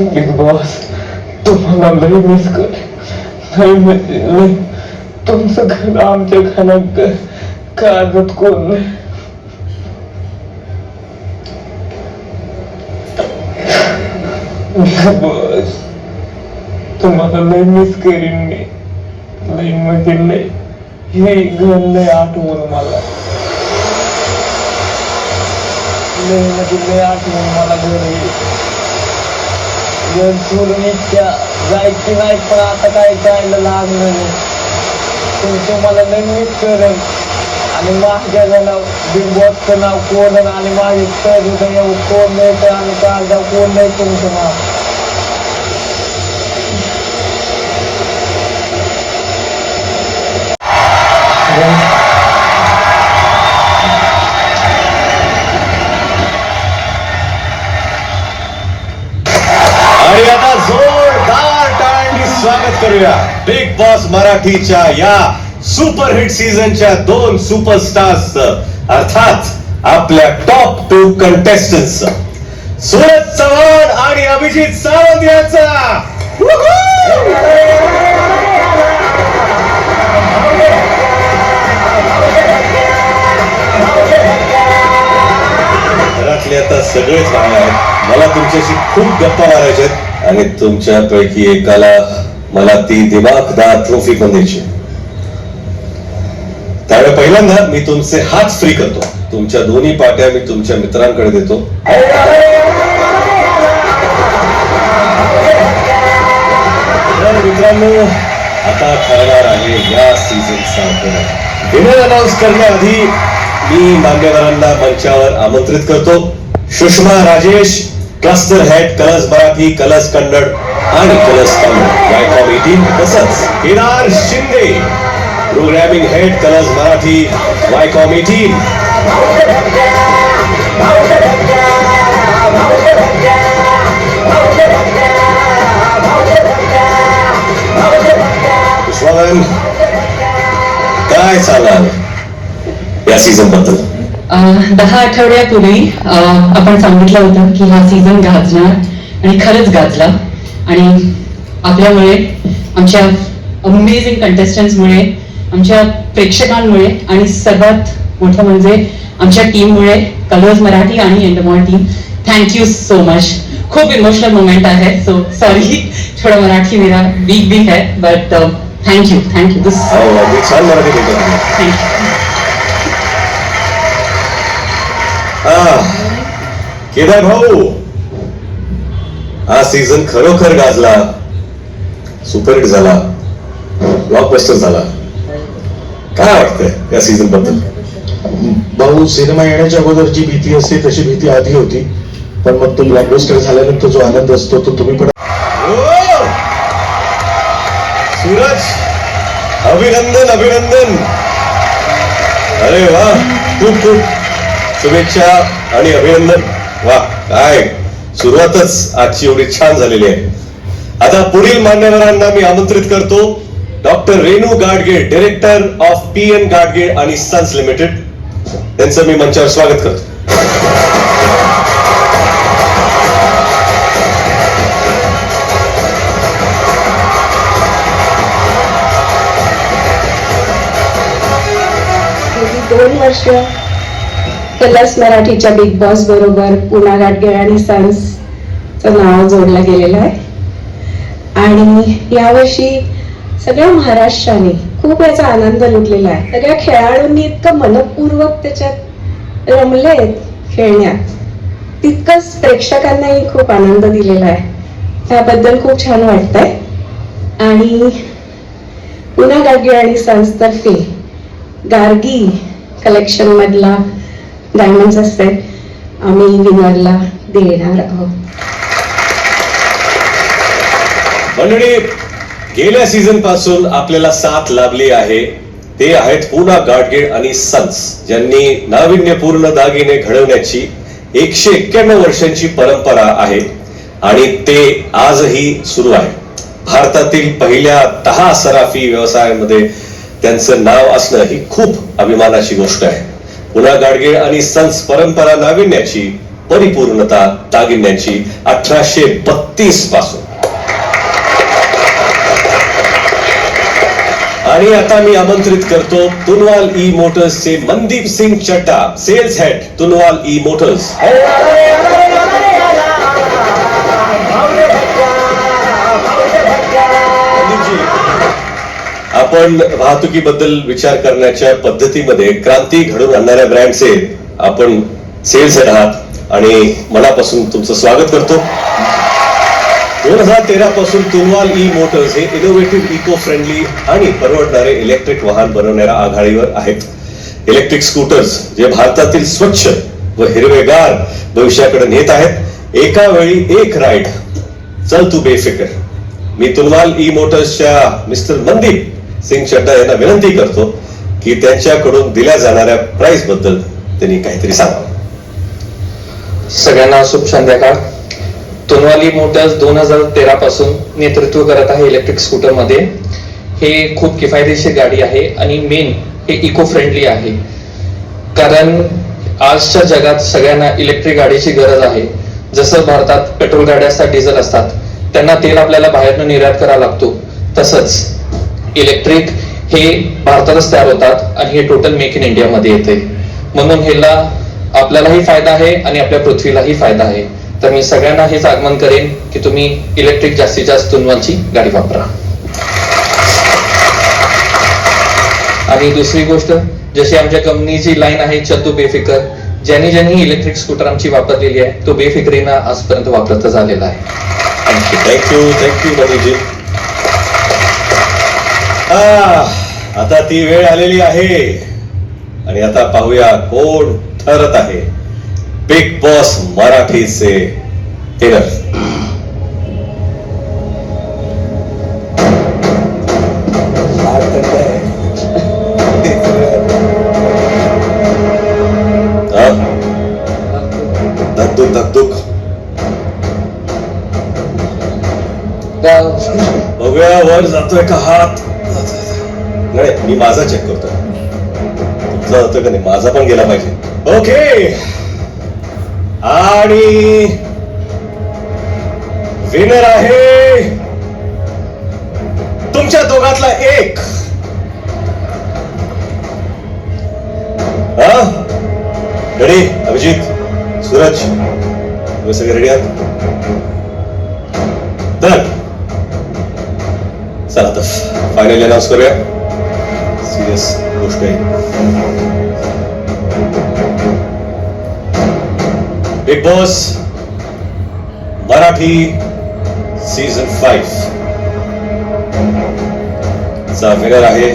Big boss तुम्हाला लई miss कर लय म्हणजे लय तुमचं घर आमच्या घरात कागद कोण नाही बिग बॉस तुम्हाला लई मिस करीन मी लई म्हणजे लय हे घर लई आठवून मला लई म्हणजे लई आठवून मला घर येईल सोडून इच्छा जायची नाही पण आता काय जायला लागलं नाही तुमचं मला लय मिस करेन आणि माझ्या नाव बिग बॉसचं नाव कोण आणि माझे तर कोण नाही आणि काळजा कोण नाही तुमचं नाव स्वागत करूया. बिग बॉस मराठीच्या या सुपरहिट सीझनच्या दोन सुपरस्टार्स अर्थात आपल्या top two contestant Suraj Chavan आणि अभिजित सावंत यांचा. घरातले आता सगळेच भाग आहेत. मला तुमच्याशी खूप गप्पा मारायच्या आहेत. आणि तुमच्यापैकी एकाला मला ती दिमागदार ट्रॉफी पण द्यायची? त्यावेळी पहिल्यांदा मी तुमचे हात फ्री करतो. तुमच्या दोन्ही पाट्या मी तुमच्या मित्रांकडे देतो. मित्रांनो आता ठरणार आहे या सीझनचा डिनर अनाऊन्स करण्याआधी मी मान्यवरांना मंचावर आमंत्रित करतो. Sushma Rajesh cluster head Colors Marathi Colors Kannada. आणि वायकॉम एटीन तसंच. Kedar Shinde programming head Colors Marathi Viacom eighteen Pushpaben काय चालणार या सीझनबद्दल. अं, दहा आठवड्यापूर्वी आपण सांगितलं होतं की हा सीझन गाजणार आणि खरंच गाजला. आणि आपल्यामुळे आमच्या अमेझिंग कंटेस्टंट्समुळे आमच्या प्रेक्षकांमुळे आणि सर्वात मोठं म्हणजे आमच्या टीममुळे कलर्स मराठी आणि Endemol team thank you so much खूप इमोशनल मोमेंट आहे. सो सॉरी थोडा मराठी मेरा वीक भी है बट थँक्यू दिस बोलतो थँक्यू हा केदार भाऊ. हा सीझन खरोखर गाजला. सुपरहिट झाला. ब्लॉकबस्टर झाला. काय वाटतंय या सीझनबद्दल? भाऊ सिनेमा येण्याच्या अगोदर जी भीती असते तशी भीती आधी होती. पण मग तो ब्लॉकबस्टर झाल्यानंतर जो आनंद असतो तो तुम्ही पण ओ! सूरज अभिनंदन अभिनंदन! अरे वा खूप खूप शुभेच्छा आणि अभिनंदन. वा काय? सुरुवातच आजची एवढी छान झालेली आहे. आता पुढील मान्यवरांना मी आमंत्रित करतो. Doctor Renu Gadge director of P N Gadge आणि सन्स लिमिटेड त्यांचं मी मंचावर स्वागत करतो. दोन वर्ष. कलर्स मराठीच्या बिग बॉस बरोबर पुणा गाडगे आणि सन्स नाव जोडलं गेलेलं आहे. आणि यावर्षी सगळ्या महाराष्ट्राने खूप याचा आनंद लुटलेला आहे. सगळ्या खेळाडूंनी इतकं मनपूर्वक त्याच्यात रमलेत खेळण्यात. तितकंच प्रेक्षकांनाही खूप आनंद दिलेला आहे. त्याबद्दल खूप छान वाटतंय. आणि पुन्हा गाडगी आणि सन्स गार्गी कलेक्शन मधला डायमंड असते आम्ही विनरला देणार आहोत. मंडळी गेल्या सीझनपासून आपल्याला साथ लाभली आहे. ते आहेत पुना गाडगीळ आणि सन्स ज्यांनी नाविन्यपूर्ण दागिने घडवण्याची एकशे एक्क्याण्णव वर्षांची परंपरा आहे आणि ते आजही सुरू आहे. भारतातील पहिल्या दहा सराफी व्यवसायामध्ये त्यांचं नाव असणं ही खूप अभिमानाची गोष्ट आहे. पुन्हा गाडगीळ आणि सन्स परंपरा नाविन्याची परिपूर्णता दागिन्यांची अठराशे बत्तीसपासून. आणि आता मी आमंत्रित करतो Tunwal E मोटर्सचे Mandeep Singh Chadda sales head Tunwal E motors आपण वाहतुकीबद्दल विचार करण्याच्या पद्धतीमध्ये क्रांती घडून आणणाऱ्या ब्रँडचे आपण सेल्स हेड आहात आणि मनापासून तुमचं स्वागत करतो. दोन हजार तेरा पासून तुनवाल ई मोटर्स हे इनोव्हेटिव्ह इको फ्रेंडली आणि परवडणारे इलेक्ट्रिक वाहन बनवणाऱ्या आघाडीवर आहेत. इलेक्ट्रिक स्कूटर्स जे भारतातील स्वच्छ व हिरवेगार भविष्याकडे नेत आहेत. एका वेळी एक राईड चल तू बेफिकर. मी तुनवाल ई मोटर्सच्या मिस्टर मनदीप सिंग चड्डा यांना विनंती करतो की त्यांच्याकडून दिल्या जाणाऱ्या प्राइसबद्दल त्यांनी काहीतरी सांगावं. सगळ्यांना शुभ संध्याकाळ. तोनवाली मोटर्स दोन हजार तेरा पासून नेतृत्व करत आहे इलेक्ट्रिक स्कूटरमध्ये. हे खूप किफायतशीर गाडी आहे आणि मेन हे इको फ्रेंडली आहे. कारण आजच्या जगात सगळ्यांना इलेक्ट्रिक गाडीची गरज आहे. जसं भारतात पेट्रोल गाड्या असतात डिझेल असतात त्यांना तेल आपल्याला बाहेरनं निर्यात करावा लागतो. तसंच इलेक्ट्रिक हे भारतातच तयार होतात आणि हे टोटल मेक इन इंडियामध्ये येते. म्हणून ह्याला आपल्यालाही फायदा आहे आणि आपल्या पृथ्वीलाही फायदा आहे. तर मी सगळ्यांना हेच आगमन करेन की तुम्ही इलेक्ट्रिक जास्तीत जास्त तुनवालची गाडी वापरा. आणि दुसरी गोष्ट जशी आमच्या कंपनीची लाईन आहे चतू बेफिकर ज्यांनी ज्यांनी इलेक्ट्रिक स्कूटर आमची वापरलेली आहे तो बेफिकरीनं आजपर्यंत वापरत झालेला आहे. थँक्यू थँक्यू मनोजी आता ती वेळ आलेली आहे. आणि आता पाहूया कोण ठरत आहे. बिग बॉस मराठीचे विनर धकधुक धकधुक बघूया वर जातोय का हात? नाही मी माझा चेक करतोय. तुमचा जातोय का नाही माझा पण गेला पाहिजे. ओके आणि विनर आहे तुमच्या दोघातला एक. रेडी अभिजित सूरज तुम्ही सगळे रेडी आहात? तर चला तर फायनली अनाऊन्स करूया. सिरियस गोष्ट आहे. Bigg Boss Marathi season five चा विनर आहे